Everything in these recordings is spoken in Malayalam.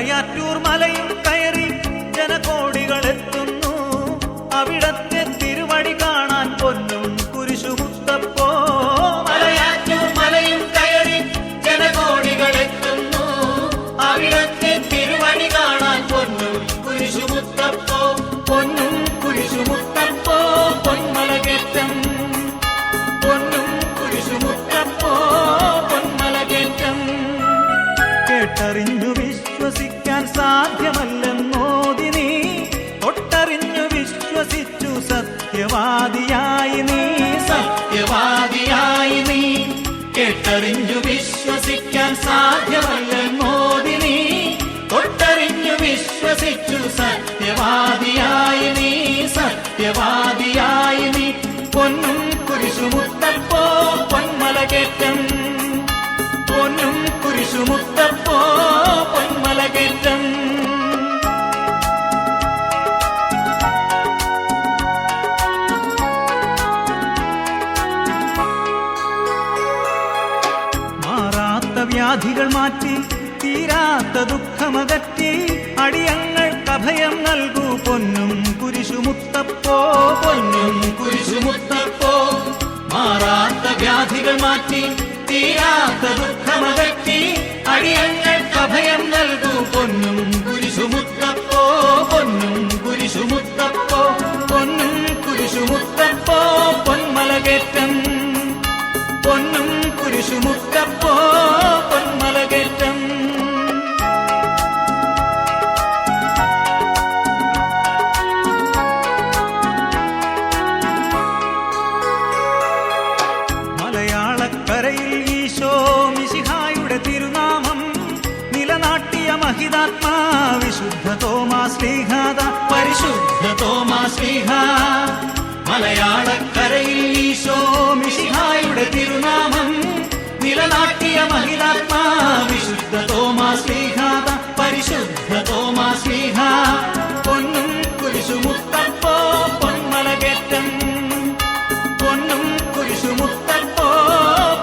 കടയാറ്റൂർ മലയും കയറി ജനകോടികൾ എത്തുന്നു. അവിടത്തെ തിരുവടി കാണാൻ പൊന്നും കുരിശുമുത്തപ്പോ. മലയാറ്റൂർ മലയും കയറി ജനകോടികൾ എത്തുന്നു. അവിടത്തെ തിരുവടി കാണാൻ പൊന്നും കുരിശുമുത്തപ്പോ. പൊന്നു സത്യവാദിയായി നീ സത്യവാദിയായി നീ. കേട്ടറിഞ്ഞു വിശ്വസിക്കാൻ സാധ്യമല്ല നീ. തൊട്ടറിഞ്ഞു വിശ്വസിച്ചു സത്യവാദിയായി നീ സത്യവാദിയായി വ്യാധികൾ മാറ്റി തീരാത്ത ദുഃഖമകറ്റി അടിയങ്ങൾ കഭയം നൽകൂ പൊന്നും കുരിശുമുത്തപ്പോ പൊന്നും കുരിശുമുത്തപ്പോ. മാറാത്ത വ്യാധികൾ മാറ്റി തീരാത്ത ദുഃഖമകറ്റി അടിയങ്ങൾ കഭയം നൽകൂ പൊന്നും കുരിശുമുത്തപ്പോ പൊന്നും വിശുദ്ധ തോമാ ശ്രീഹാദ പരിശുദ്ധ തോമാ ശ്രീഹ മലയാളക്കരയിൽ ഈശോ മിശിഹായുടെ തിരുനാമം നിലനാട്ടിയ മഹിതാത്മാ വിശുദ്ധ തോമാ ശ്രീഹാദ പരിശുദ്ധ തോമാ ശ്രീഹ പൊന്നും കുരിശുമുത്തപ്പോ പൊന്മലകേറ്റം പൊന്നും കുരിശുമുത്തപ്പോ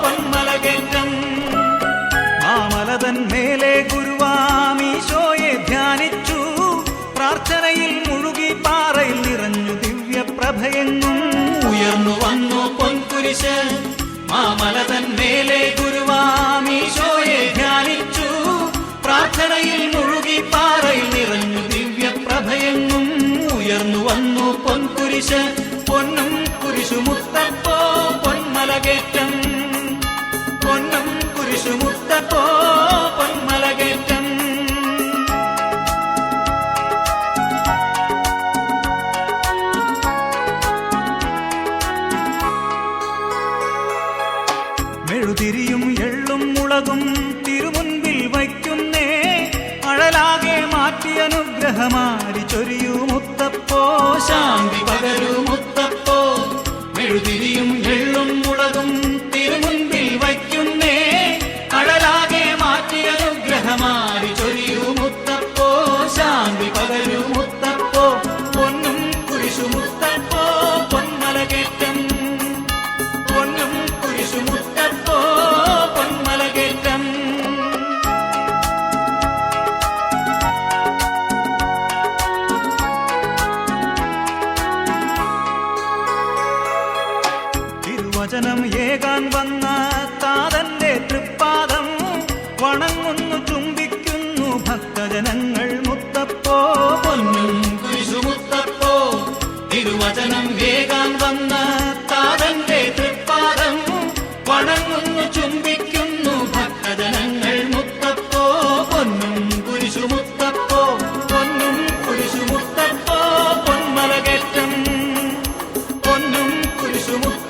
പൊന്മലകേറ്റം മാമലതൻ മേലെ ഗുരുവാമീശോയെ പൊൻകുരിശ് മാമലതൻ മേലെ ഗുരുവാമീശോയെ ധ്യാനിച്ചു. പ്രാർത്ഥനയിൽ മുഴുകി പാറയിൽ നിറഞ്ഞു ദിവ്യപ്രഭയെങ്ങും ഉയർന്നു വന്നു. പൊൻകുരിശ് പൊന്നും കുരിശു കുരിശുമുത്തപ്പോ പൊന്മലകേറ്റം. പൊന്നും കുരിശു കുരിശുമുത്തപ്പോ മെഴുതിരിയും എള്ളും മുളകും തിരുമുൻപിൽ വയ്ക്കുന്നേ. അഴലാകെ മാറ്റി അനുഗ്രഹമാരി ചൊരിയൂ മുത്തപ്പോ. ശാന്തി പകരൂ മുത്തപ്പോ. മെഴുതിരിയും എള്ളും മുളകും തിരുമുൻപിൽ വയ്ക്കുന്നേ. അഴലാകെ മാറ്റി അനുഗ്രഹമാരി ചൊരിയൂ മുത്തപ്പോ. ശാന്തി പകരൂ മുത്തപ്പോ. പൊന്നും കുരിശു തിരുവചനം ഏകാൻ വന്ന താതന്റെ തൃപ്പാദം വണങ്ങുന്നു ചുംബിക്കുന്നു ഭക്തജനങ്ങൾ മുത്തപ്പോ. പൊന്നും കുരിശുമുത്തപ്പോ തിരുവചനം ഏകാൻ വന്ന താതന്റെ തൃപ്പാദം വണങ്ങുന്നു ചുംബിക്കുന്നു ഭക്തജനങ്ങൾ മുത്തപ്പോ. പൊന്നും കുരിശുമുത്തപ്പോ പൊന്നും കുരിശുമുത്തപ്പോ പൊന്മലകേറ്റം. പൊന്നും കുരിശുമുത്തപ്പോ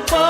പൊന്മലകേറ്റം പൊന്നും കുരിശുമുത്തപ്പോ പൊന്മലകേറ്റം